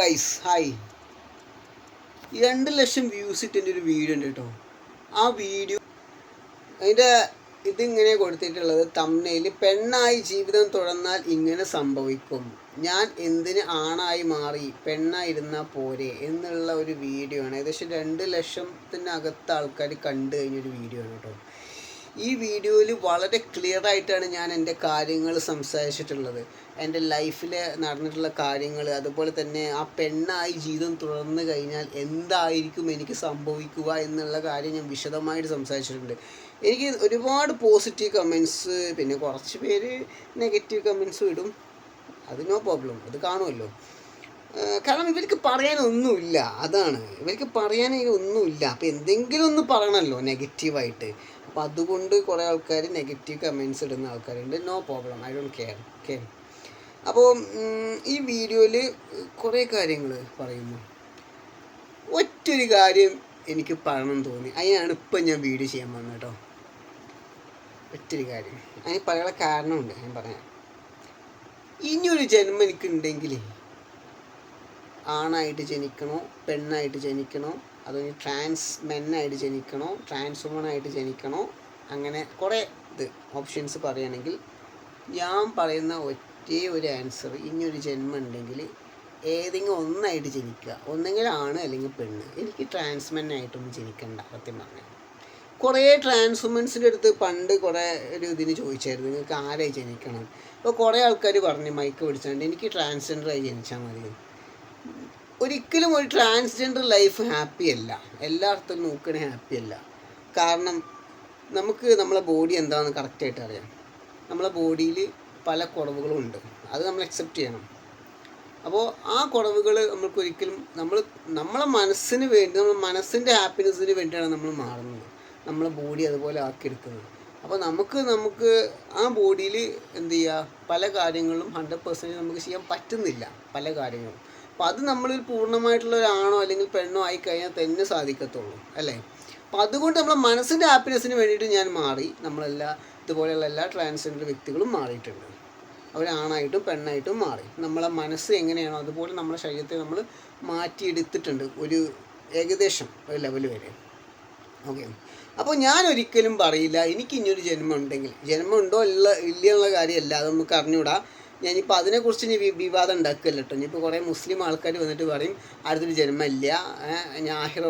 Guys hi രണ്ട് ലക്ഷം views ഇട്ടിന്റെ ഒരു video ഉണ്ട് കേട്ടോ ആ വീഡിയോ അതിന്റെ ഇതിങ്ങനെ കൊടുത്തിട്ടുള്ളത് തമ്മയിൽ പെണ്ണായി ജീവിതം തുടർന്നാൽ ഇങ്ങനെ സംഭവിക്കും. ഞാൻ എന്തിന് ആണായി മാറി പെണ്ണായിരുന്നാൽ പോരെ എന്നുള്ള ഒരു വീഡിയോ ആണ്. ഏകദേശം രണ്ട് ലക്ഷത്തിനകത്ത് ആൾക്കാർ കണ്ടു കഴിഞ്ഞൊരു വീഡിയോ ആണ് കേട്ടോ ഈ വീഡിയോയിൽ വളരെ ക്ലിയർ ആയിട്ടാണ് ഞാൻ എന്റെ കാര്യങ്ങൾ സംസാരിച്ചിട്ടുള്ളത്. എന്റെ ലൈഫിൽ നടന്നിട്ടുള്ള കാര്യങ്ങൾ അതുപോലെ തന്നെ ആ പെണ്ണായി ജീവിതം തുടർന്നു കഴിഞ്ഞാൽ എന്തായിരിക്കും എനിക്ക് സംഭവിക്കുക എന്നുള്ള കാര്യം ഞാൻ വിശദമായിട്ട് സംസാരിച്ചിട്ടുണ്ട്. എനിക്ക് ഒരുപാട് പോസിറ്റീവ് കമൻസ് പിന്നെ കുറച്ച് പേര് നെഗറ്റീവ് കമൻസും ഇടും. അത് നോ പ്രോബ്ലം അത് കാണുമല്ലോ. കാരണം ഇവർക്ക് പറയാനൊന്നുമില്ല. അതാണ്. ഇവർക്ക് പറയാൻ ഒന്നുമില്ല അപ്പോൾ എന്തെങ്കിലും ഒന്ന് പറയണമല്ലോ നെഗറ്റീവായിട്ട്. അപ്പോൾ അതുകൊണ്ട് കുറേ ആൾക്കാർ നെഗറ്റീവ് കമൻസ് ഇടുന്ന ആൾക്കാരുണ്ട്. No problem. I don't care. Okay അപ്പോൾ ഈ വീഡിയോയിൽ കുറേ കാര്യങ്ങൾ പറയുന്നു. ഒറ്റൊരു കാര്യം എനിക്ക് പറയണം തോന്നി. അതിനാണ് ഇപ്പം ഞാൻ വീഡിയോ ചെയ്യാൻ വന്നത് കേട്ടോ. ഒറ്റൊരു കാര്യം. അതിന് പറയാനുള്ള കാരണമുണ്ട്. ഞാൻ പറയാം. ഇനിയൊരു ജന്മം എനിക്കുണ്ടെങ്കിൽ ആണായിട്ട് ജനിക്കണോ പെണ്ണായിട്ട് ജനിക്കണോ അതോ ട്രാൻസ് മെന്നായിട്ട് ജനിക്കണോ ട്രാൻസ് വുമണായിട്ട് ജനിക്കണോ അങ്ങനെ കുറേ ഇത് ഓപ്ഷൻസ് പറയുകയാണെങ്കിൽ ഞാൻ പറയുന്ന ഒറ്റേ ഒരു ആൻസർ ഇനിയൊരു ജന്മം ഉണ്ടെങ്കിൽ ഏതെങ്കിലും ഒന്നായിട്ട് ജനിക്കുക. ഒന്നെങ്കിൽ ആണ് അല്ലെങ്കിൽ പെണ്ണ്. എനിക്ക് ട്രാൻസ് മെന്നായിട്ടൊന്നും ജനിക്കണ്ട സത്യം പറഞ്ഞാൽ. കുറേ ട്രാൻസ് വുമൻസിന്റെ അടുത്ത് പണ്ട് കുറേ ഒരു ഇതിന് ചോദിച്ചായിരുന്നു നിങ്ങൾക്ക് ആരായി ജനിക്കണം? അപ്പോൾ കുറേ ആൾക്കാർ പറഞ്ഞു മൈക്ക് പിടിച്ചാണ്ട് എനിക്ക് ട്രാൻസ്ജെൻഡറായി ജനിച്ചാൽ മതി. ഒരിക്കലും ഒരു ട്രാൻസ്ജെൻഡർ ലൈഫ് ഹാപ്പി അല്ല. എല്ലായിടത്തും നോക്കണേ ഹാപ്പി അല്ല. കാരണം നമുക്ക് നമ്മളെ ബോഡി എന്താണെന്ന് കറക്റ്റായിട്ട് അറിയാം. നമ്മളെ ബോഡിയിൽ പല കുറവുകളും ഉണ്ട്. അത് നമ്മൾ അക്സെപ്റ്റ് ചെയ്യണം. അപ്പോൾ ആ കുറവുകൾ നമ്മൾക്ക് ഒരിക്കലും നമ്മൾ നമ്മളെ മനസ്സിന് വേണ്ടി നമ്മൾ മനസ്സിന്റെ ഹാപ്പിനെസ്സിന് വേണ്ടിയാണ് നമ്മൾ മാറുന്നത്. നമ്മളെ ബോഡി അതുപോലെ ആക്കിയെടുക്കുന്നത്. അപ്പോൾ നമുക്ക് നമുക്ക് ആ ബോഡിയിൽ എന്ത് ചെയ്യുക പല കാര്യങ്ങളും ഹൺഡ്രഡ് പെർസെന്റ് നമുക്ക് ചെയ്യാൻ പറ്റുന്നില്ല. പല കാര്യങ്ങളും. അപ്പോൾ അത് നമ്മൾ പൂർണമായിട്ടുള്ള ഒരാണോ അല്ലെങ്കിൽ പെണ്ണോ ആയി കഴിഞ്ഞാൽ തന്നെ സാധിക്കത്തുള്ളൂ അല്ലേ? അപ്പം അതുകൊണ്ട് നമ്മളെ മനസ്സിന്റെ ഹാപ്പിനെസ്സിന് വേണ്ടിയിട്ട് ഞാൻ മാറി നമ്മളെല്ലാ ഇതുപോലെയുള്ള എല്ലാ ട്രാൻസ്ജെൻഡർ വ്യക്തികളും മാറിയിട്ടുണ്ട്. അവരാണായിട്ടും പെണ്ണായിട്ടും മാറി. നമ്മളെ മനസ്സ് എങ്ങനെയാണോ അതുപോലെ നമ്മുടെ ശരീരത്തെ നമ്മൾ മാറ്റിയെടുത്തിട്ടുണ്ട് ഒരു ഏകദേശം ഒരു ലെവൽ വരെ. ഓക്കെ അപ്പോൾ ഞാൻ ഒരിക്കലും പറയില്ല എനിക്ക് ഇനിയൊരു ജന്മം ഉണ്ടെങ്കിൽ. ജന്മം ഉണ്ടോ ഇല്ല ഇല്ല എന്നുള്ള കാര്യമല്ല അത് നമുക്ക് അറിഞ്ഞൂടാ ഞാനിപ്പോൾ അതിനെക്കുറിച്ച് ഇനി വിവാദം ഉണ്ടാക്കുകയല്ല കേട്ടോ ഇനിയിപ്പോൾ കുറേ മുസ്ലിം ആൾക്കാർ വന്നിട്ട് പറയും അടുത്തൊരു ജന്മമില്ല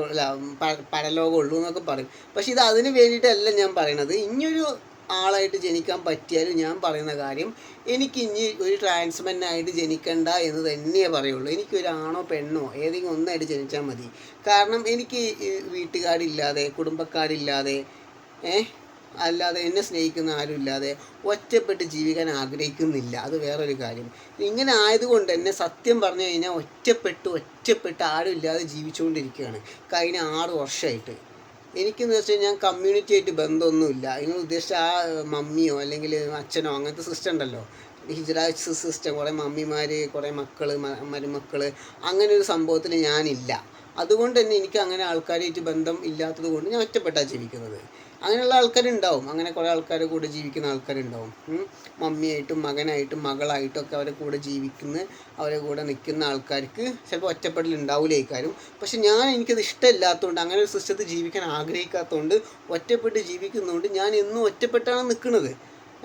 അല്ല പ- പരലോകം ഉള്ളൂ എന്നൊക്കെ പറയും. പക്ഷേ ഇത് അതിന് വേണ്ടിയിട്ടല്ല ഞാൻ പറയണത്. ഇനിയൊരു ആളായിട്ട് ജനിക്കാൻ പറ്റിയാലും ഞാൻ പറയുന്ന കാര്യം എനിക്ക് ഇനി ഒരു ട്രാൻസ്മെൻ ആയിട്ട് ജനിക്കണ്ട എന്ന് തന്നെയേ പറയുള്ളൂ. എനിക്ക് ഒരു ആണോ പെണ്ണോ ഏതെങ്കിലും ഒന്നായിട്ട് ജനിച്ചാൽ മതി. കാരണം എനിക്ക് വീട്ടുകാരില്ലാതെ കുടുംബക്കാരില്ലാതെ ഏ അല്ലാതെ എന്നെ സ്നേഹിക്കുന്ന ആരും ഇല്ലാതെ ഒറ്റപ്പെട്ട് ജീവിക്കാൻ ആഗ്രഹിക്കുന്നില്ല. അത് വേറൊരു കാര്യം. ഇങ്ങനെ ആയതുകൊണ്ട് എന്നെ സത്യം പറഞ്ഞു കഴിഞ്ഞാൽ ഒറ്റപ്പെട്ട് ഒറ്റപ്പെട്ട് ആരും ഇല്ലാതെ ജീവിച്ചുകൊണ്ടിരിക്കുകയാണ്. കഴിഞ്ഞ ആറ് വർഷമായിട്ട്. എനിക്കെന്ന് വെച്ചാൽ ഞാൻ കമ്മ്യൂണിറ്റി ആയിട്ട് ബന്ധമൊന്നുമില്ല. നിങ്ങൾ ഉദ്ദേശിച്ച ആ മമ്മിയോ അല്ലെങ്കിൽ അച്ഛനോ അങ്ങനത്തെ സിസ്റ്റം ഉണ്ടല്ലോ. ഹിജറ സിസ്റ്റം. കുറേ മമ്മിമാർ കുറേ മക്കൾ മരുമക്കൾ അങ്ങനെ ഒരു സംഭവത്തിൽ ഞാനില്ല. അതുകൊണ്ട് തന്നെ എനിക്ക് അങ്ങനെ ആൾക്കാരായിട്ട് ബന്ധം ഇല്ലാത്തത് കൊണ്ട് ഞാൻ ഒറ്റപ്പെട്ടാണ് ജീവിക്കുന്നത്. അങ്ങനെയുള്ള ആൾക്കാരുണ്ടാവും. അങ്ങനെ കുറേ ആൾക്കാരുടെ കൂടെ ജീവിക്കുന്ന ആൾക്കാരുണ്ടാവും. മമ്മിയായിട്ടും മകനായിട്ടും മകളായിട്ടും ഒക്കെ അവരെ കൂടെ ജീവിക്കുന്ന അവരെ കൂടെ നിൽക്കുന്ന ആൾക്കാർക്ക് ചിലപ്പോൾ ഒറ്റപ്പെടൽ ഉണ്ടാവില്ലേക്കാരും പക്ഷെ ഞാൻ എനിക്കത് ഇഷ്ടമില്ലാത്തതുകൊണ്ട് അങ്ങനെ ഒരു സിസ്റ്റത്തിൽ ജീവിക്കാൻ ആഗ്രഹിക്കാത്തതുകൊണ്ട് ഒറ്റപ്പെട്ട് ജീവിക്കുന്നതുകൊണ്ട് ഞാൻ എന്നും ഒറ്റപ്പെട്ടാണ് നിൽക്കുന്നത്.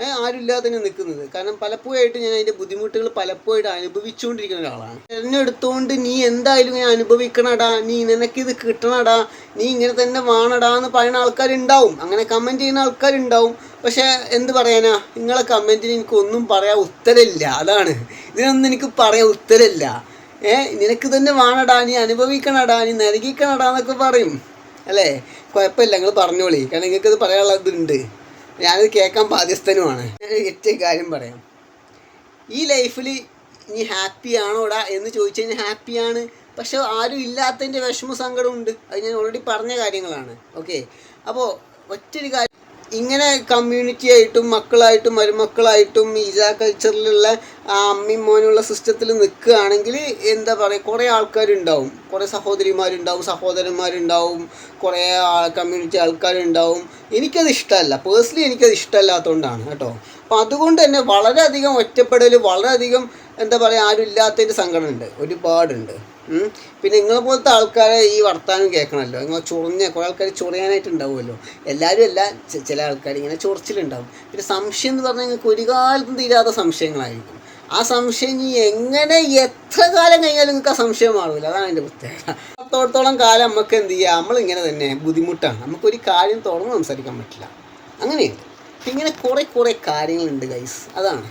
ആരുമില്ലാതെ നിൽക്കുന്നത്. കാരണം പലപ്പോഴായിട്ട് ഞാൻ അതിന്റെ ബുദ്ധിമുട്ടുകൾ പലപ്പോഴായിട്ട് അനുഭവിച്ചുകൊണ്ടിരിക്കുന്ന ഒരാളാണ്. തിരഞ്ഞെടുത്തുകൊണ്ട് നീ എന്തായാലും ഇങ്ങനെ അനുഭവിക്കണടാ നീ നിനക്ക് ഇത് കിട്ടണടാ നീ ഇങ്ങനെ തന്നെ വേണടാ എന്ന് പറയുന്ന ആൾക്കാരുണ്ടാവും. അങ്ങനെ കമന്റ് ചെയ്യുന്ന ആൾക്കാരുണ്ടാവും. പക്ഷേ എന്ത് പറയാനാ? നിങ്ങളെ കമന്റിന് എനിക്കൊന്നും പറയാൻ ഉത്തരമില്ല. അതാണ്. ഇതിനൊന്നും എനിക്ക് പറയാൻ ഉത്തരമില്ല. ഏ നിനക്ക് തന്നെ വേണടാ നീ അനുഭവിക്കണടാ നീ നരകിക്കണടാ എന്നൊക്കെ പറയും. അല്ലേ? കുഴപ്പമില്ല നിങ്ങൾ പറഞ്ഞോളി. കാരണം നിങ്ങൾക്കത് ഇത് പറയാനുള്ള ഇതുണ്ട് ഞാനത് കേൾക്കാൻ ബാധ്യസ്ഥനുമാണ്. ഞാൻ ഒറ്റ കാര്യം പറയാം. ഈ ലൈഫിൽ ഇനി ഹാപ്പി ആണോടാ എന്ന് ചോദിച്ചു കഴിഞ്ഞാൽ ഹാപ്പിയാണ് പക്ഷെ ആരും ഇല്ലാത്തതിന്റെ വിഷമ സങ്കടമുണ്ട്. അത് ഞാൻ ഓൾറെഡി പറഞ്ഞ കാര്യങ്ങളാണ്. ഓക്കെ അപ്പോൾ ഒറ്റൊരു കാര്യം ഇങ്ങനെ കമ്മ്യൂണിറ്റി ആയിട്ടും മക്കളായിട്ടും മരുമക്കളായിട്ടും ഈജാ കൾച്ചറിലുള്ള ആ അമ്മയും മോനുള്ള സിസ്റ്റത്തിൽ നിൽക്കുകയാണെങ്കിൽ എന്താ പറയുക കുറേ ആൾക്കാരുണ്ടാവും. കുറേ സഹോദരിമാരുണ്ടാവും സഹോദരന്മാരുണ്ടാവും കുറേ കമ്മ്യൂണിറ്റി ആൾക്കാരുണ്ടാവും. എനിക്കത് ഇഷ്ടമല്ല. പേഴ്സണലി എനിക്കത് ഇഷ്ടമല്ലാത്തതുകൊണ്ടാണ് കേട്ടോ. അപ്പോൾ അതുകൊണ്ട് തന്നെ വളരെയധികം ഒറ്റപ്പെടൽ വളരെയധികം എന്താ പറയുക ആരും ഇല്ലാത്തതിന്റെ സങ്കടമുണ്ട് ഒരുപാടുണ്ട്. പിന്നെ നിങ്ങളെ പോലത്തെ ആൾക്കാരെ ഈ വർത്താനം കേൾക്കണമല്ലോ നിങ്ങൾ ചൊറിഞ്ഞ കുറേ ആൾക്കാർ ചൊറിയാനായിട്ട് ഉണ്ടാവുമല്ലോ എല്ലാവരും അല്ല ചില ആൾക്കാർ ഇങ്ങനെ ചൊറിച്ചിലുണ്ടാവും. പിന്നെ സംശയം എന്ന് പറഞ്ഞാൽ നിങ്ങൾക്ക് ഒരു കാലത്തും തീരാത്ത സംശയങ്ങളായിരിക്കും. ആ സംശയം ഇനി എങ്ങനെ എത്ര കാലം കഴിഞ്ഞാലും നിങ്ങൾക്ക് ആ സംശയം മാറില്ല അതാണ് എന്റെ പ്രത്യേകത. അത്തോടത്തോളം കാലം നമുക്ക് എന്ത് ചെയ്യുക നമ്മളിങ്ങനെ തന്നെ ബുദ്ധിമുട്ടാണ്. നമുക്കൊരു കാര്യം തുറന്ന് സംസാരിക്കാൻ പറ്റില്ല. അങ്ങനെയുണ്ട്. ഇങ്ങനെ കുറേ കുറേ കാര്യങ്ങളുണ്ട് ഗൈസ് അതാണ്.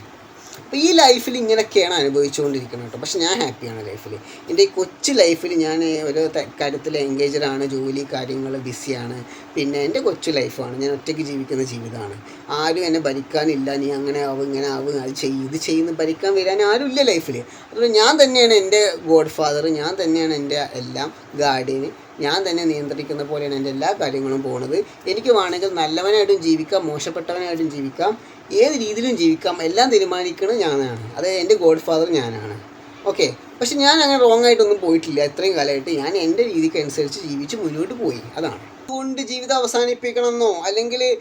അപ്പോൾ ഈ ലൈഫിൽ ഇങ്ങനെയൊക്കെയാണ് അനുഭവിച്ചുകൊണ്ടിരിക്കുന്നത് കേട്ടോ. പക്ഷെ ഞാൻ ഹാപ്പിയാണ് ലൈഫിൽ. എന്റെ ഈ കൊച്ചു ലൈഫിൽ ഞാൻ ഓരോ കാര്യത്തിൽ എൻഗേജഡാണ് ജോലി കാര്യങ്ങൾ ബിസിയാണ്. പിന്നെ എന്റെ കൊച്ചു ലൈഫാണ്. ഞാൻ ഒറ്റയ്ക്ക് ജീവിക്കുന്ന ജീവിതമാണ്. ആരും എന്നെ ഭരിക്കാനില്ല. നീ അങ്ങനെ ആവും ഇങ്ങനെ ആവും അത് ചെയ്യും ഇത് ചെയ്യുന്ന ഭരിക്കാൻ വരാൻ ആരും ഇല്ല ലൈഫിൽ. അതുകൊണ്ട് ഞാൻ തന്നെയാണ് എന്റെ ഗോഡ് ഫാദർ ഞാൻ തന്നെയാണ് എന്റെ എല്ലാം ഗാർഡിയന് ഞാൻ തന്നെ നിയന്ത്രിക്കുന്ന പോലെയാണ് എന്റെ എല്ലാ കാര്യങ്ങളും പോകുന്നത് എനിക്ക് വേണമെങ്കിൽ നല്ലവനായിട്ടും ജീവിക്കാം മോശപ്പെട്ടവനായിട്ടും ജീവിക്കാം ഏത് രീതിയിലും ജീവിക്കാം എല്ലാം തീരുമാനിക്കുന്നത് ഞാനാണ്. അത് എന്റെ ഗോഡ് ഫാദർ ഞാനാണ്. ഓക്കെ? പക്ഷെ ഞാൻ അങ്ങനെ റോങ് ആയിട്ടൊന്നും പോയിട്ടില്ല. ഇത്രയും കാലമായിട്ട് ഞാൻ എന്റെ രീതിക്ക് അനുസരിച്ച് ജീവിച്ച് മുന്നോട്ട് പോയി. അതാണ്. അതുകൊണ്ട് ജീവിതം അവസാനിപ്പിക്കണമെന്നോ അല്ലെങ്കിൽ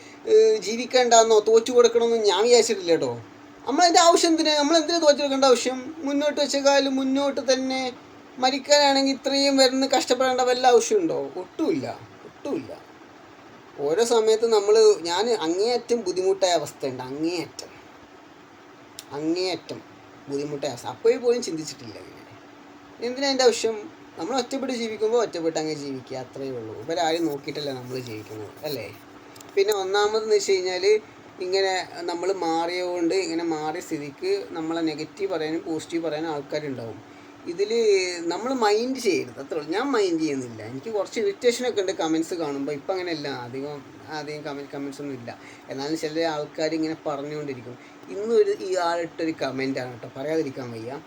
ജീവിക്കേണ്ടെന്നോ തോറ്റു കൊടുക്കണമെന്നോ ഞാൻ വിചാരിച്ചിട്ടില്ല കേട്ടോ. നമ്മളതിന്റെ ആവശ്യം എന്തിനാണ് നമ്മൾ എന്തിനാ തോറ്റു കൊടുക്കേണ്ട ആവശ്യം? മുന്നോട്ട് വെച്ച മുന്നോട്ട് തന്നെ മരിക്കാനാണെങ്കിൽ ഇത്രയും വരുന്ന കഷ്ടപ്പെടേണ്ട വല്ല ആവശ്യമുണ്ടോ? ഒട്ടുമില്ല. ഒട്ടുമില്ല. ഓരോ സമയത്ത് നമ്മൾ ഞാൻ അങ്ങേയറ്റം ബുദ്ധിമുട്ടായ അവസ്ഥയുണ്ട്. അങ്ങേയറ്റം. അങ്ങേയറ്റം ബുദ്ധിമുട്ടായ അവസ്ഥ. അപ്പോഴും പോലും ചിന്തിച്ചിട്ടില്ല അങ്ങനെ എന്തിനാ അതിന്റെ ആവശ്യം? നമ്മൾ ഒറ്റപ്പെട്ട് ജീവിക്കുമ്പോൾ ഒറ്റപ്പെട്ട് അങ്ങ് ജീവിക്കുക. അത്രയേ ഉള്ളൂ. ഇവരാരും നോക്കിയിട്ടല്ല നമ്മൾ ജീവിക്കുന്നത്. അല്ലേ? പിന്നെ ഒന്നാമതെന്ന് വെച്ച് കഴിഞ്ഞാൽ ഇങ്ങനെ നമ്മൾ മാറിയതുകൊണ്ട് ഇങ്ങനെ മാറിയ സ്ഥിതിക്ക് നമ്മളെ നെഗറ്റീവ് പറയാനും പോസിറ്റീവ് പറയാനും ആൾക്കാരുണ്ടാവും. ഇതിൽ നമ്മൾ മൈൻഡ് ചെയ്യരുത്. അത്രേ ഞാൻ മൈൻഡ് ചെയ്യുന്നില്ല. എനിക്ക് കുറച്ച് ഇറിറ്റേഷനൊക്കെ ഉണ്ട് കമൻസ് കാണുമ്പോൾ ഇപ്പം അങ്ങനെയല്ല. അധികം അധികം കമന്റ് കമൻസ് ഒന്നും ഇല്ല. എന്നാലും ചില ആൾക്കാർ ഇങ്ങനെ പറഞ്ഞുകൊണ്ടിരിക്കും. ഇന്നൊരു ഈ ആളിട്ടൊരു കമന്റാണ് കേട്ടോ. പറയാതിരിക്കാൻ വയ്യ.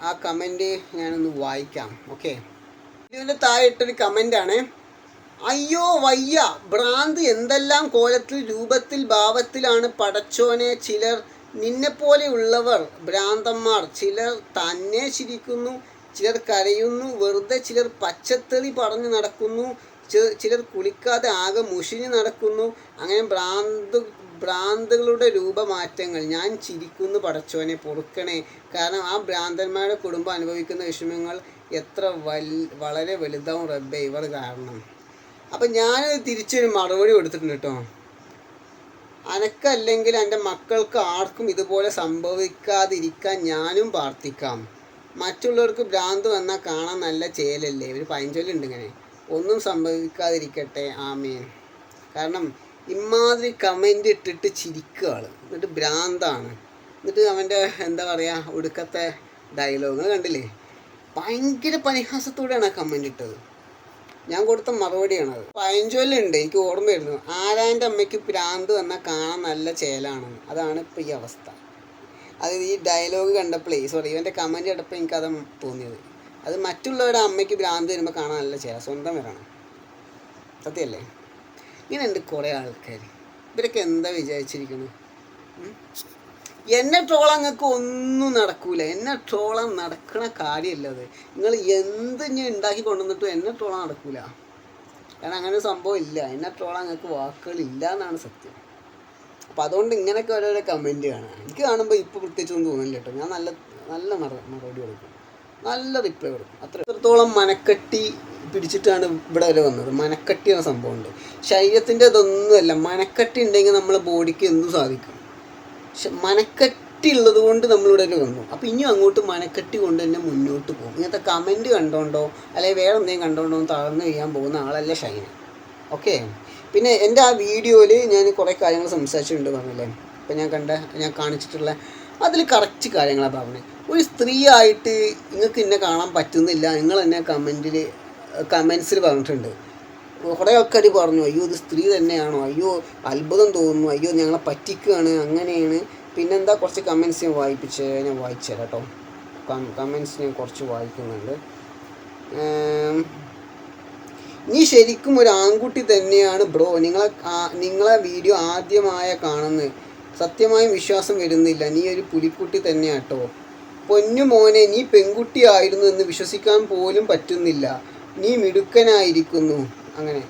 ആ കമന്റ് ഞാനൊന്ന് വായിക്കാം. ഓക്കെ ഇതിന്റെ താഴെ ഇട്ടൊരു കമന്റാണ് അയ്യോ വയ്യ. ഭ്രാന്ത് എന്തെല്ലാം കോലത്തിൽ രൂപത്തിൽ ഭാവത്തിലാണ് പടച്ചോനെ ചിലർ നിന്നെപ്പോലെയുള്ളവർ ഭ്രാന്തന്മാർ ചിലർ തന്നെ ചിരിക്കുന്നു ചിലർ കരയുന്നു വെറുതെ ചിലർ പച്ചത്തെറി പറഞ്ഞു നടക്കുന്നു ചിലർ കുളിക്കാതെ ആകെ മുഷിഞ്ഞു നടക്കുന്നു. അങ്ങനെ ഭ്രാന്ത് ഭ്രാന്തുകളുടെ രൂപമാറ്റങ്ങൾ. ഞാൻ ചിരിക്കുന്നു പടച്ചോനെ പൊറുക്കണേ. കാരണം ആ ഭ്രാന്തന്മാരുടെ കുടുംബം അനുഭവിക്കുന്ന വിഷമങ്ങൾ എത്ര വൽ വളരെ വലുതാവും റബ്ബെ ഇവർ കാരണം. അപ്പം ഞാനത് തിരിച്ചൊരു മറുപടി കൊടുത്തിട്ടുണ്ട് കേട്ടോ. അനക്കല്ലെങ്കിൽ എന്റെ മക്കൾക്ക് ആർക്കും ഇതുപോലെ സംഭവിക്കാതിരിക്കാൻ ഞാനും പ്രാർത്ഥിക്കാം. മറ്റുള്ളവർക്ക് ഭ്രാന്ത് വന്നാൽ കാണാൻ നല്ല ചേലല്ലേ? ഒരു പഴഞ്ചൊല്ലുണ്ട് ഇങ്ങനെ. ഒന്നും സംഭവിക്കാതിരിക്കട്ടെ. ആമേൻ. കാരണം ഇമാതിരി കമന്റ് ഇട്ടിട്ട് ചിരിക്കുക എന്നിട്ട് ഭ്രാന്താണ്. എന്നിട്ട് അവന്റെ എന്താ പറയുക ഒടുക്കത്തെ ഡയലോഗ് കണ്ടില്ലേ? ഭയങ്കര പരിഹാസത്തോടെയാണ് ആ കമന്റ് ഇട്ടത്. ഞാൻ കൊടുത്ത മറുപടിയാണത്. പഴഞ്ചൊല്ലുണ്ട് എനിക്ക് ഓർമ്മ വരുന്നു ആരാന്റെ അമ്മയ്ക്ക് പ്രാന്ത് വന്നാൽ കാണാൻ നല്ല ചേലാണെന്ന്. അതാണ് ഇപ്പം ഈ അവസ്ഥ. അത് ഈ ഡയലോഗ് കണ്ടപ്പോഴേ സോറി ഇവന്റെ കമന്റ് കണ്ടപ്പോൾ എനിക്കത് തോന്നിയത്. അത് മറ്റുള്ളവരുടെ അമ്മയ്ക്ക് ഭ്രാന്ത് വരുമ്പോൾ കാണാൻ നല്ല ചേല. സ്വന്തം വരണം. സത്യമല്ലേ ഇങ്ങനെ ഉണ്ട് കുറേ ആൾക്കാർ ഇവരൊക്കെ എന്താ വിചാരിച്ചിരിക്കുന്നത്? എന്നെ ട്രോളാൻ നിങ്ങൾക്ക് ഒന്നും നടക്കൂല. എന്നെ ട്രോളാൻ നടക്കണ കാര്യമല്ല അത്. നിങ്ങൾ എന്ത് ഞാൻ ഉണ്ടാക്കി കൊണ്ടുവന്നിട്ടും എന്നെ ട്രോളാൻ നടക്കൂല. കാരണം അങ്ങനെ ഒരു സംഭവം ഇല്ല. എന്നെ ട്രോളാൻ നിങ്ങൾക്ക് വാക്കുകളില്ല എന്നാണ് സത്യം. അപ്പം അതുകൊണ്ട് ഇങ്ങനെയൊക്കെ ഓരോരോ കമന്റ് കാണാം. എനിക്ക് കാണുമ്പോൾ ഇപ്പോൾ പ്രത്യേകിച്ചൊന്നും തോന്നില്ല കേട്ടോ. ഞാൻ നല്ല നല്ല മറ മറുപടി കൊടുക്കും. നല്ല റിപ്ലൈ കൊടുക്കും. അത്ര എത്രത്തോളം മനക്കെട്ടി പിടിച്ചിട്ടാണ് ഇവിടെ വരെ വന്നത്. മനക്കെട്ടി എന്ന സംഭവമുണ്ട് ശരീരത്തിന്റെ ഇതൊന്നുമല്ല. മനക്കെട്ടി ഉണ്ടെങ്കിൽ നമ്മളെ ബോഡിക്ക് എന്തും സാധിക്കും? പക്ഷെ മനക്കെട്ടി ഉള്ളത് കൊണ്ട് നമ്മളിവിടെ വന്നു. അപ്പോൾ ഇനിയും അങ്ങോട്ട് മനക്കെട്ടി കൊണ്ട് തന്നെ മുന്നോട്ട് പോകും. ഇങ്ങനത്തെ കമന്റ് കണ്ടോണ്ടോ? അല്ലെങ്കിൽ വേറെ എന്തെങ്കിലും കണ്ടോണ്ടോ തളർന്നു ചെയ്യാൻ പോകുന്ന ആളല്ല ഷൈന. ഓക്കെ പിന്നെ എന്റെ ആ വീഡിയോയിൽ ഞാൻ കുറേ കാര്യങ്ങൾ സംസാരിച്ചിട്ടുണ്ട് പറഞ്ഞില്ലേ? ഇപ്പം ഞാൻ കണ്ട ഞാൻ കാണിച്ചിട്ടുള്ള അതിൽ കറക്റ്റ് കാര്യങ്ങളാണ് പറഞ്ഞത് ഒരു സ്ത്രീ ആയിട്ട് നിങ്ങൾക്ക് എന്നെ കാണാൻ പറ്റുന്നില്ല. നിങ്ങൾ എന്നെ കമന്റിൽ കമൻസിൽ പറഞ്ഞിട്ടുണ്ട്. കുറേ ആൾക്കാർ പറഞ്ഞു അയ്യോ ഇത് സ്ത്രീ തന്നെയാണോ? അയ്യോ അത്ഭുതം തോന്നുന്നു. അയ്യോ ഞങ്ങളെ പറ്റിക്കുകയാണ് അങ്ങനെയാണ്. പിന്നെന്താ കുറച്ച് കമൻസ് ഞാൻ വായിപ്പിച്ച് ഞാൻ വായിച്ചു തരാം കേട്ടോ കമൻസ് ഞാൻ കുറച്ച് വായിക്കുന്നുണ്ട്. നീ ശരിക്കും ഒരു ആൺകുട്ടി തന്നെയാണ് ബ്രോ. നിങ്ങളെ നിങ്ങളെ വീഡിയോ ആദ്യമായ കാണുന്നത്. സത്യമായും വിശ്വാസം വരുന്നില്ല. നീ ഒരു പുലിക്കുട്ടി തന്നെയാണ് തന്നെയാട്ടോ പൊന്നു മോനെ നീ പെൺകുട്ടിയായിരുന്നു എന്ന് വിശ്വസിക്കാൻ പോലും പറ്റുന്നില്ല. നീ മിടുക്കനായിരിക്കുന്നു. അങ്ങനെ.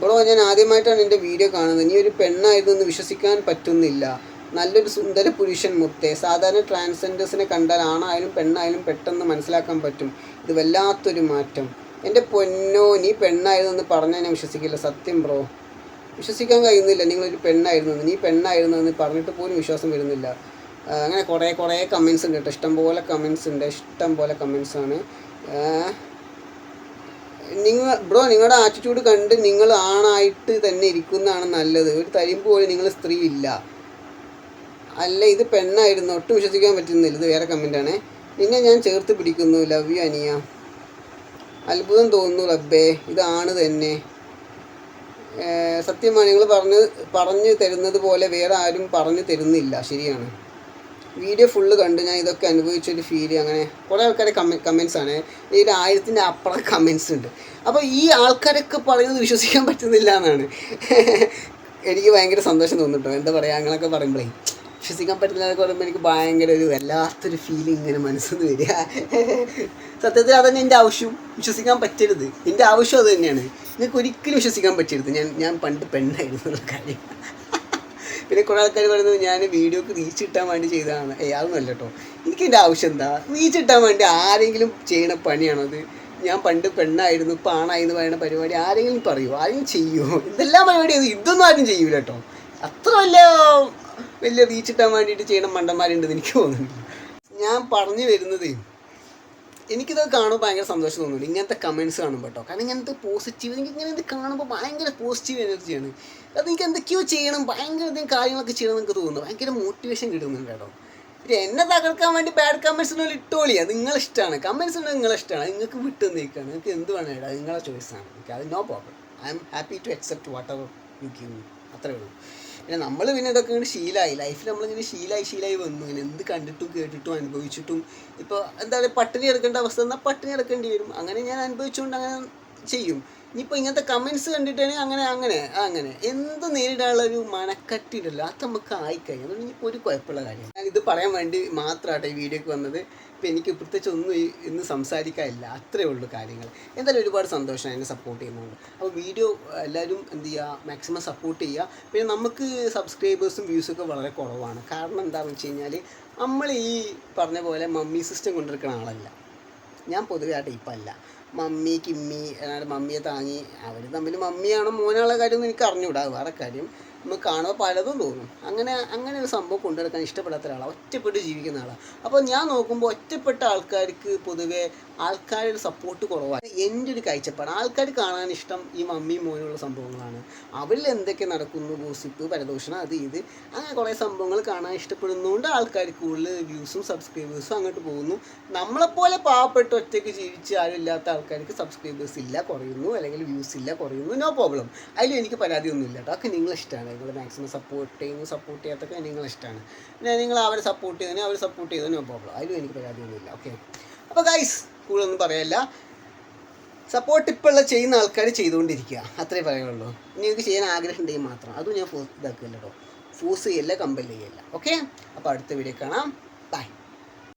ബ്രോ ഞാൻ ആദ്യമായിട്ടാണ് എന്റെ വീഡിയോ കാണുന്നത്. നീ ഒരു പെണ്ണായിരുന്നു എന്ന് വിശ്വസിക്കാൻ പറ്റുന്നില്ല. നല്ലൊരു സുന്ദര പുരുഷൻ മുത്തേ. സാധാരണ ട്രാൻസ്ജെൻഡേഴ്സിനെ കണ്ടാൽ ആണായാലും പെണ്ണായാലും പെട്ടെന്ന് മനസ്സിലാക്കാൻ പറ്റും. ഇത് വല്ലാത്തൊരു മാറ്റം. എന്റെ പൊന്നോ നീ പെണ്ണായിരുന്നു എന്ന് പറഞ്ഞാൽ ഞാൻ വിശ്വസിക്കില്ല. സത്യം ബ്രോ. വിശ്വസിക്കാൻ കഴിയുന്നില്ല. നിങ്ങളൊരു പെണ്ണായിരുന്നു. നീ പെണ്ണായിരുന്നു എന്ന് പറഞ്ഞിട്ട് പോലും വിശ്വാസം വരുന്നില്ല. അങ്ങനെ കുറേ കുറേ കമൻസ് ഉണ്ട് കേട്ടോ. ഇഷ്ടംപോലെ കമൻസ് ഉണ്ട്. ഇഷ്ടംപോലെ കമൻസാണ് നിങ്ങൾ ബ്രോ നിങ്ങളുടെ ആറ്റിറ്റ്യൂഡ് കണ്ട് നിങ്ങൾ ആണായിട്ട് തന്നെ ഇരിക്കുന്നതാണ് നല്ലത്. ഒരു തരിമ്പ് പോലും നിങ്ങൾ സ്ത്രീ ഇല്ല അല്ല ഇത് പെണ്ണായിരുന്നു. ഒട്ടും വിശ്വസിക്കാൻ പറ്റുന്നില്ല. ഇത് വേറെ കമന്റാണേ നിന്നെ ഞാൻ ചേർത്ത് പിടിക്കുന്നു. ലവ് യു അനിയ. അത്ഭുതം തോന്നുന്നു റബ്ബേ. ഇതാണ് തന്നെ. സത്യമാണ്. നിങ്ങൾ പറഞ്ഞ് പറഞ്ഞു തരുന്നത് പോലെ വേറെ ആരും പറഞ്ഞു തരുന്നില്ല. ശരിയാണ്. വീഡിയോ ഫുള്ള് കണ്ട് ഞാൻ ഇതൊക്കെ അനുഭവിച്ചൊരു ഫീൽ അങ്ങനെ കുറേ ആൾക്കാരെ കമ കമൻസ് ആണ്. ഈ ഒരു ആയിരത്തിന്റെ അപ്പുറം കമൻസ് ഉണ്ട്. അപ്പോൾ ഈ ആൾക്കാരൊക്കെ പറയുന്നത് വിശ്വസിക്കാൻ പറ്റുന്നില്ല എന്നാണ്. എനിക്ക് ഭയങ്കര സന്തോഷം തോന്നിട്ടോ എന്താ പറയുക അങ്ങനെയൊക്കെ പറയുമ്പോഴേ വിശ്വസിക്കാൻ എന്നൊക്കെ പറയുമ്പോൾ എനിക്ക് ഭയങ്കര ഒരു വല്ലാത്തൊരു ഫീലിംഗ് ഇങ്ങനെ മനസ്സിൽ നിന്ന് വരിക. സത്യത്തിൽ അതന്നെ എന്റെ ആവശ്യം. വിശ്വസിക്കാൻ പറ്റരുത്. എന്റെ ആവശ്യം അത് തന്നെയാണ്. നിങ്ങൾക്ക് ഒരിക്കലും വിശ്വസിക്കാൻ പറ്റരുത്. ഞാൻ ഞാൻ പണ്ട് പെണ്ണായിരുന്നു കാര്യം. പിന്നെ കുറേ ആൾക്കാർ പറയുന്നത് ഞാൻ വീഡിയോക്ക് റീച്ച് കിട്ടാൻ വേണ്ടി ചെയ്തതാണ്. ഏ അതൊന്നുമല്ല കേട്ടോ എനിക്ക് എന്റെ ആവശ്യം എന്താ? റീച്ച് കിട്ടാൻ വേണ്ടി ആരെങ്കിലും ചെയ്യണ പണിയാണോ അത്? ഞാൻ പണ്ട് പെണ്ണായിരുന്നു ഇപ്പം എന്ന് പറയുന്ന പരിപാടി ആരെങ്കിലും പറയുമോ ആരെങ്കിലും ചെയ്യുമോ ഇതെല്ലാം പരിപാടി ഇതൊന്നും ആരും ചെയ്യൂല കേട്ടോ അത്ര വലിയ വലിയ റീച്ച് കിട്ടാൻ വേണ്ടിയിട്ട് ചെയ്യണ മണ്ടന്മാരുണ്ടെന്ന് എനിക്ക് തോന്നുന്നില്ല. ഞാൻ പറഞ്ഞു വരുന്നത് എനിക്കിത് കാണുമ്പോൾ ഭയങ്കര സന്തോഷം തോന്നുന്നു ഇങ്ങനത്തെ കമൻസ് കാണുമ്പോൾ കേട്ടോ കാരണം ഇങ്ങനത്തെ പോസിറ്റീവ് എനിക്ക് ഇങ്ങനെ ഇത് കാണുമ്പോൾ ഭയങ്കര പോസിറ്റീവ് എനർജിയാണ് അത് എനിക്ക് എന്തൊക്കെയോ ചെയ്യണം ഭയങ്കര അധികം കാര്യങ്ങളൊക്കെ ചെയ്യണം എന്നൊക്കെ തോന്നുന്നു. ഭയങ്കര മോട്ടിവേഷൻ കിട്ടുന്നുണ്ട് കേട്ടോ. എന്നെ തകർക്കാൻ വേണ്ടി ബാഡ് കമൻസ് ഒന്നും ഇട്ടോളി. അത് നിങ്ങളിഷ്ടമാണ് കമൻസ് ഉണ്ടെങ്കിൽ നിങ്ങളിഷ്ടമാണ് നിങ്ങൾക്ക് വിട്ടു നിൽക്കുകയാണ് നിങ്ങൾക്ക് എന്ത് വേണം ഇടാം. നിങ്ങളെ ചോയ്സാണ് എനിക്ക് അത് no problem I'm happy to accept whatever you give me അത്രേ ഉള്ളൂ. പിന്നെ നമ്മൾ പിന്നെ ഇതൊക്കെ ഇങ്ങനെ ശീലമായി ലൈഫിൽ നമ്മളിങ്ങനെ ശീലമായി ശീലമായി വന്നു. ഇങ്ങനെ എന്ത് കണ്ടിട്ടും കേട്ടിട്ടും അനുഭവിച്ചിട്ടും ഇപ്പോൾ എന്താ പറയുക പട്ടിണി എടുക്കേണ്ട അവസ്ഥ എന്നാൽ പട്ടിണി എടുക്കേണ്ടി വരും. അങ്ങനെ ഞാൻ അനുഭവിച്ചുകൊണ്ട് അങ്ങനെ ചെയ്യും. ഇനിയിപ്പോൾ ഇങ്ങനത്തെ കമന്റ്സ് കണ്ടിട്ടാണ് അങ്ങനെ അങ്ങനെ അങ്ങനെ. എന്ത് നേരിടാനുള്ള ഒരു മനക്കട്ടിട്ടില്ല അത് നമുക്ക് ആയിക്കഴിഞ്ഞു. ഇനിയിപ്പോൾ ഒരു കുഴപ്പമുള്ള കാര്യം ഞാൻ ഇത് പറയാൻ വേണ്ടി മാത്രമാട്ടെ ഈ വീഡിയോക്ക് വന്നത്. ഇപ്പം എനിക്ക് പ്രത്യേകിച്ച് ഒന്നും ഇന്ന് സംസാരിക്കാനില്ല. അത്രേ ഉള്ളൂ കാര്യങ്ങൾ. എന്തായാലും ഒരുപാട് സന്തോഷം എന്നെ സപ്പോർട്ട് ചെയ്യുന്നുണ്ട് അപ്പോൾ വീഡിയോ എല്ലാവരും എന്ത് ചെയ്യുക മാക്സിമം സപ്പോർട്ട് ചെയ്യുക. പിന്നെ നമുക്ക് സബ്സ്ക്രൈബേഴ്സും വ്യൂസൊക്കെ വളരെ കുറവാണ്. കാരണം എന്താണെന്ന് വെച്ച് കഴിഞ്ഞാൽ നമ്മൾ ഈ പറഞ്ഞ പോലെ മമ്മി സിസ്റ്റം കൊണ്ടിരിക്കുന്ന ആളല്ല. ഞാൻ പൊതുവെ ആ ടൈപ്പല്ല മമ്മി കിമ്മി അല്ലാണ്ട് മമ്മിയെ താങ്ങി അവർ തമ്മിൽ മമ്മിയാണോ മോനാണോ കാര്യമൊന്നും എനിക്ക് അറിഞ്ഞൂടാ വേറെ കാര്യം. നമുക്ക് കാണുമ്പോൾ പലതും തോന്നും. അങ്ങനെ അങ്ങനെ ഒരു സംഭവം കൊണ്ടുനടക്കാൻ ഇഷ്ടപ്പെടാത്ത ഒരാളാണ് ഒറ്റപ്പെട്ട് ജീവിക്കുന്ന ആളാണ് അപ്പോൾ ഞാൻ നോക്കുമ്പോൾ ഒറ്റപ്പെട്ട ആൾക്കാർക്ക് പൊതുവെ ആൾക്കാരുടെ സപ്പോർട്ട് കുറവാണ്. എന്റെ ഒരു കാഴ്ചപ്പാട് ആൾക്കാർ കാണാൻ ഇഷ്ടം ഈ മമ്മി മോനുള്ള സംഭവങ്ങളാണ്. അവരിൽ എന്തൊക്കെ നടക്കുന്നു ഗോസിപ്പ് പരദൂഷണം അത് ഇത് അങ്ങനെ കുറേ സംഭവങ്ങൾ കാണാൻ ഇഷ്ടപ്പെടുന്നതുകൊണ്ട് ആൾക്കാർക്ക് കൂടുതൽ വ്യൂസും സബ്സ്ക്രൈബേഴ്സും അങ്ങോട്ട് പോകുന്നു. നമ്മളെപ്പോലെ പാവപ്പെട്ട് ഒറ്റയ്ക്ക് ജീവിച്ച് ആരും ഇല്ലാത്ത ആൾക്കാർക്ക് സബ്സ്ക്രൈബേഴ്സ് ഇല്ല കുറയുന്നു. അല്ലെങ്കിൽ വ്യൂസ് ഇല്ല കുറയുന്നു. നോ പ്രോബ്ലം അതിലും എനിക്ക് പരാതിയൊന്നും ഇല്ല കേട്ടോ. അതൊക്കെ നിങ്ങളെ ഇഷ്ടമാണ്. നിങ്ങൾ മാക്സിമം സപ്പോർട്ട് ചെയ്യുന്നു സപ്പോർട്ട് ചെയ്യാത്തൊക്കെ നിങ്ങൾ ഇഷ്ടമാണ്. പിന്നെ നിങ്ങൾ അവരെ സപ്പോർട്ട് ചെയ്തതിന് അവർ സപ്പോർട്ട് ചെയ്തതിന് പ്രോബ്ലം അതിലും എനിക്ക് പരാതിയൊന്നുമില്ല. ഓക്കെ അപ്പോൾ ഗൈസ് കൂടുതലൊന്നും പറയല്ല സപ്പോർട്ട് ഇപ്പോൾ ഉള്ള ചെയ്യുന്ന ആൾക്കാർ ചെയ്തുകൊണ്ടിരിക്കുക. അത്രേ പറയുള്ളൂ നിങ്ങൾക്ക് ചെയ്യാൻ ആഗ്രഹം ഉണ്ടെങ്കിൽ മാത്രം. അതും ഞാൻ ഫോഴ്സ് ഇതാക്കില്ല കേട്ടോ ഫോഴ്സ് ചെയ്യല്ല കമ്പൽ ചെയ്യല്ല. ഓക്കെ അപ്പോൾ അടുത്ത വീഡിയോ കാണാം. ബൈ